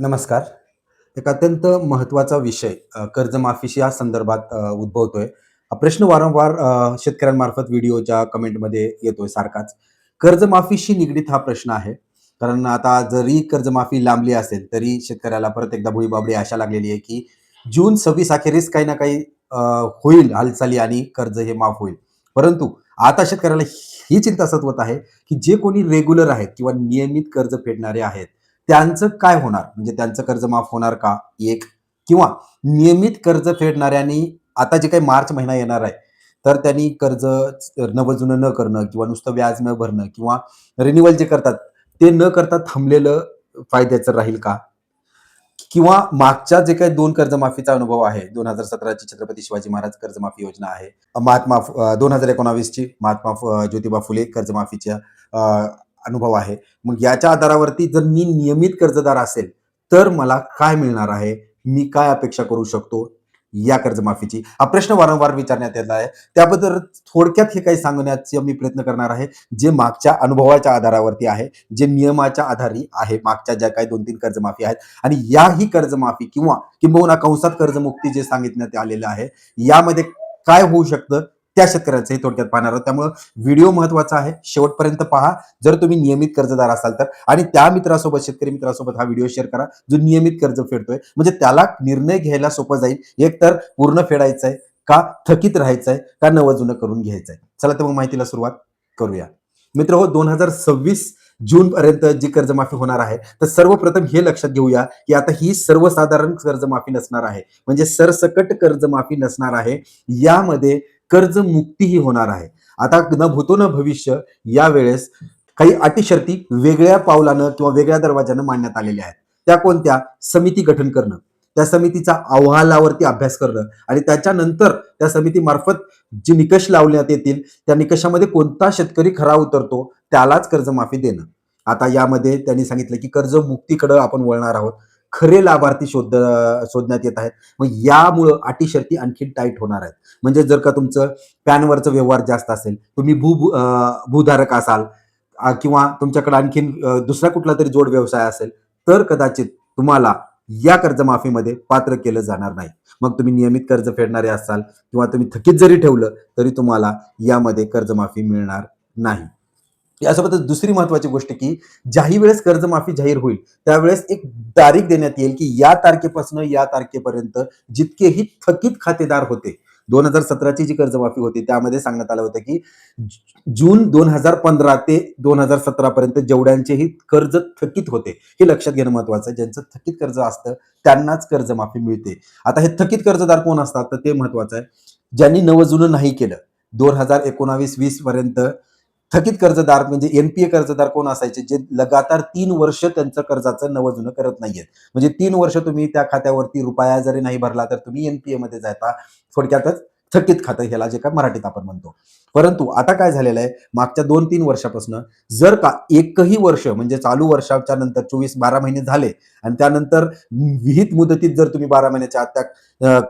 नमस्कार एक अत्यंत महत्त्वाचा विषय कर्जमाफीशी या संदर्भात उद्भवतोय. हा प्रश्न वारंवार शेतकऱ्यांमार्फत व्हिडिओच्या कमेंटमध्ये येतोय सारखाच. कर्जमाफीशी निगडीत हा प्रश्न आहे. कारण आता जरी कर्जमाफी लांबली असेल, तरी शेतकऱ्याला परत एकदा भुईबाबडी आशा लागलेली आहे, की जून 26 अखेरीस काही ना काही होईल हालचाली आणि कर्ज हे माफ होईल. परंतु आता शेतकऱ्याला ही चिंता सतवत आहे, की जे कोणी रेग्युलर आहेत किंवा नियमित कर्ज फेडणारे आहेत, त्यांचं काय होणार? म्हणजे त्यांचं कर्ज माफ होणार का? एक किंवा नियमित कर्ज फेडणाऱ्यांनी आता जे काही मार्च महिना येणार आहे, तर त्यांनी कर्ज नवजुनं न करणं किंवा नुसतं व्याज न भरणं किंवा रिन्युअल जे करतात, ते न करता थांबलेलं फायद्याचं राहील का? किंवा मागच्या जे काही दोन कर्जमाफीचा अनुभव आहे, दोन हजार सतराची छत्रपती शिवाजी महाराज कर्जमाफी योजना आहे. महात्मा अ, 2019 ची महात्मा फ ज्योतिबा फुले कर्जमाफीच्या अनुभव आहे. मग याच्या आधारावरती जर मी नियमित कर्जदार असेल, तर मला काय मिळणार आहे? मी काय अपेक्षा करू शकतो या कर्जमाफीची? हा प्रश्न वारंवार विचारण्यात येत आहे. त्याबद्दल थोडक्यात हे काही सांगण्याचा मी प्रयत्न करणार आहे, जे मागच्या अनुभवाच्या आधारावरती आहे, जे नियमाच्या आधारी आहे. मागच्या ज्या काही 2-3 कर्जमाफी आहेत आणि या ही कर्जमाफी किंवा किंबहुना कंसात कर्जमुक्ती जे सांगितण्यात आलेलं आहे, यामध्ये काय होऊ शकतं? त्या शेतकऱ्यांचंही थोडक्यात पाहणार आहोत. त्यामुळं व्हिडिओ महत्त्वाचा आहे. शेवटपर्यंत पहा. जर तुम्ही नियमित कर्जदार असाल तर आणि त्या मित्रासोबत, शेतकरी मित्रासोबत हा व्हिडिओ शेअर करा, जो नियमित कर्ज फेडतोय. म्हणजे त्याला निर्णय घ्यायला सोपं जाईल. एक तर पूर्ण फेडायचं आहे का थकीत राहायचं आहे का नवं-जुनं करून घ्यायचं आहे? चला तर मग माहितीला सुरुवात करूया. मित्र हो दोन हजार सव्वीस जून पर्यंत जी कर्जमाफी होणार आहे, तर सर्वप्रथम हे लक्षात घेऊया, की आता ही सर्वसाधारण कर्जमाफी नसणार आहे. म्हणजे सरसकट कर्जमाफी नसणार आहे. यामध्ये कर्जमुक्तीही होणार आहे. आता न भूतो न भविष्य यावेळेस काही अटी-शर्ती वेगळ्या पावलानं किंवा वेगळ्या दरवाजानं मांडण्यात आलेल्या आहेत. त्या कोणत्या? समिती गठन करणं, त्या समितीचा अहवालावरती अभ्यास करणं आणि त्याच्यानंतर त्या समितीमार्फत जे निकष लावण्यात येतील, त्या निकषामध्ये कोणता शेतकरी खरा उतरतो, त्यालाच कर्जमाफी देणं. आता यामध्ये त्यांनी सांगितलं, की कर्जमुक्तीकडे आपण वळणार आहोत. खरे लाभार्थी शोध शोधण्यात येत आहेत. मग यामुळं अटी-शर्ती आणखी टाईट होणार आहेत. म्हणजे जर का तुमचं पॅनवरचं व्यवहार जास्त असेल, तुम्ही भू भूधारक असाल किंवा तुमच्याकडे आणखीन दुसरा कुठला तरी जोड व्यवसाय असेल, तर कदाचित तुम्हाला या कर्जमाफीमध्ये पात्र केलं जाणार नाही. मग तुम्ही नियमित कर्ज फेडणारे असाल किंवा तुम्ही थकीत जरी ठेवलं, तरी तुम्हाला यामध्ये कर्जमाफी मिळणार नाही. यासोबतच दुसरी महत्वाची गोष्ट, की ज्याही वेळेस कर्जमाफी जाहीर होईल, त्यावेळेस एक तारीख देण्यात येईल, की या तारखेपासून या तारखेपर्यंत जितकेही थकीत खातेदार होते, 2017 ची जी कर्जमाफी होती, त्यामध्ये सांगण्यात आलं होतं, की जून 2015 ते 2017 पर्यंत जेवढ्यांचेही कर्ज थकीत होते, हे लक्षात घेणं महत्वाचं आहे. ज्यांचं थकीत कर्ज असतं, त्यांनाच कर्जमाफी मिळते. आता हे थकीत कर्जदार कोण असतात? तर ते महत्वाचं आहे. ज्यांनी नवं-जुनं नाही केलं. 2019-20 पर्यंत थकीत कर्जदार म्हणजे एनपीए कर्जदार कोण असायचे? जे लगातार तीन वर्ष त्यांचं कर्जाचं नवं-जुनं करत नाहीयेत. म्हणजे तीन वर्ष तुम्ही त्या खात्यावरती रुपया जरी नाही भरला, तर तुम्ही एनपीए मध्ये जायता जाता. थोडक्यातच थकीत खातं ह्याला जे काय मराठीत आपण म्हणतो. परंतु आता काय झालेलं आहे, मागच्या 2-3 वर्षापासून जर का एकही वर्ष म्हणजे चालू वर्षाच्या नंतर 24 12 महिने झाले आणि त्यानंतर विहित मुदतीत जर तुम्ही 12 महिन्याच्या आत त्या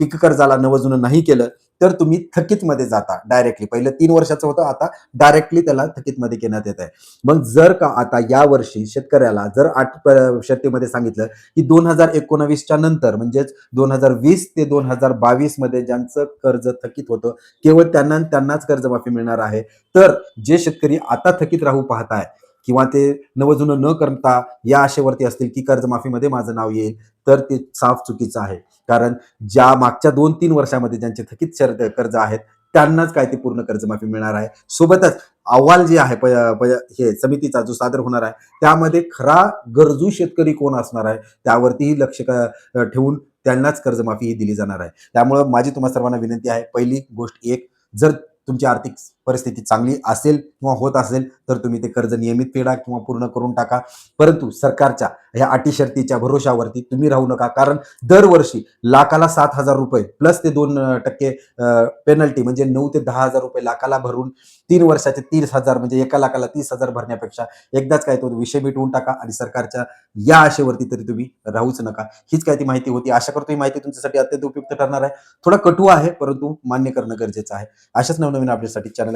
पीक कर्जाला नवं-जुनं नाही केलं, तर तुम्ही थकीतमध्ये जाता डायरेक्टली. पहिलं तीन वर्षाचं होतं, आता डायरेक्टली त्याला थकीतमध्ये घेण्यात येत आहे. मग जर का आता या वर्षी शेतकऱ्याला जर आठ शर्तीमध्ये सांगितलं, की दोन हजार एकोणावीसच्या नंतर म्हणजेच 2020 ते 2022 मध्ये ज्यांचं कर्ज थकीत होतं, केवळ त्यांना त्यांनाच कर्जमाफी मिळणार आहे. तर जे शेतकरी आता थकीत राहू पाहताय किंवा ते नवजुनं न करता या आशेवरती असतील, की कर्जमाफीमध्ये माझं नाव येईल, तर ते साफ चुकीचं आहे. कारण ज्या मागच्या 2-3 वर्षामध्ये ज्यांचे थकीत शर्त कर्ज आहेत, त्यांनाच काय ती पूर्ण कर्जमाफी मिळणार आहे. सोबतच अहवाल जे आहे प प हे समितीचा जो सादर होणार आहे, त्यामध्ये खरा गरजू शेतकरी कोण असणार आहे, त्यावरतीही लक्ष ठेवून त्यांनाच कर्जमाफी ही दिली जाणार आहे. त्यामुळं माझी तुम्हा सर्वांना विनंती आहे, पहिली गोष्ट एक जर तुमची आर्थिक परिस्थिती चांगली असेल किंवा होत असेल, तर तुम्ही ते कर्ज नियमित फेडा किंवा पूर्ण करून टाका. परंतु सरकारच्या ह्या अटी-शर्तीच्या भरोशावरती तुम्ही राहू नका. कारण दरवर्षी लाखाला ₹7,000 प्लस ते दोन टक्के पेनल्टी म्हणजे नऊ ते ₹10,000 लाखाला भरून तीन वर्षाचे तीस हजार म्हणजे एका लाखाला तीस हजार भरण्यापेक्षा एकदाच काय तो विषय मिटवून टाका आणि सरकारच्या या आशेवरती तरी तुम्ही राहूच नका. हीच काय ती माहिती होती. आशा करतो ही माहिती तुमच्यासाठी अत्यंत उपयुक्त ठरणार आहे. थोडा कटू आहे, परंतु मान्य करणं गरजेचं आहे. अशाच नवनवीन आपल्यासाठी चॅनल